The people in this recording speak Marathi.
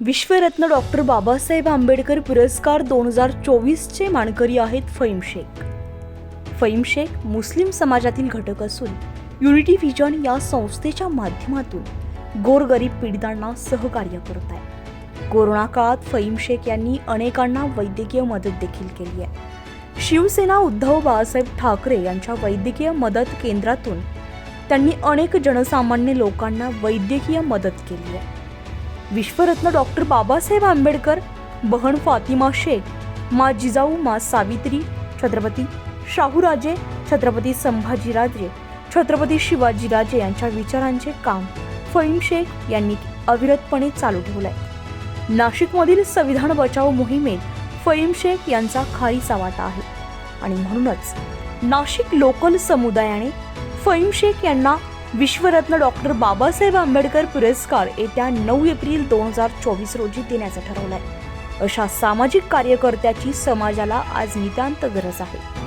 विश्वरत्न डॉक्टर बाबासाहेब आंबेडकर पुरस्कार दोन हजार चोवीसचे मानकरी आहेत फईम शेख. फईम शेख मुस्लिम समाजातील घटक असून युनिटी व्हिजन या संस्थेच्या माध्यमातून गोरगरीब पीडितांना सहकार्य करत आहे. कोरोना काळात फईम शेख यांनी अनेकांना वैद्यकीय मदत देखील केली आहे. शिवसेना उद्धव बाळासाहेब ठाकरे यांच्या वैद्यकीय मदत केंद्रातून त्यांनी अनेक जनसामान्य लोकांना वैद्यकीय मदत केली आहे. विश्वरत्न डॉक्टर बाबासाहेब आंबेडकर बहण फातिमा शेख मा जिजाऊ मा सावित्री छत्रपती शाहूराजे छत्रपती संभाजीराजे छत्रपती शिवाजीराजे यांच्या विचारांचे काम फईम शेख यांनी अविरतपणे चालू ठेवलंय. नाशिकमधील संविधान बचाव मोहिमेत फईम शेख यांचा खारीचा वाटा आहे. आणि म्हणूनच नाशिक लोकल समुदायाने फईम शेख यांना विश्वरत्न डॉक्टर बाबासाहेब आंबेडकर पुरस्कार येत्या नऊ एप्रिल दोन हजार चोवीस रोजी देण्याचं ठरवलंय. अशा सामाजिक कार्यकर्त्याची समाजाला आज नितांत गरज आहे.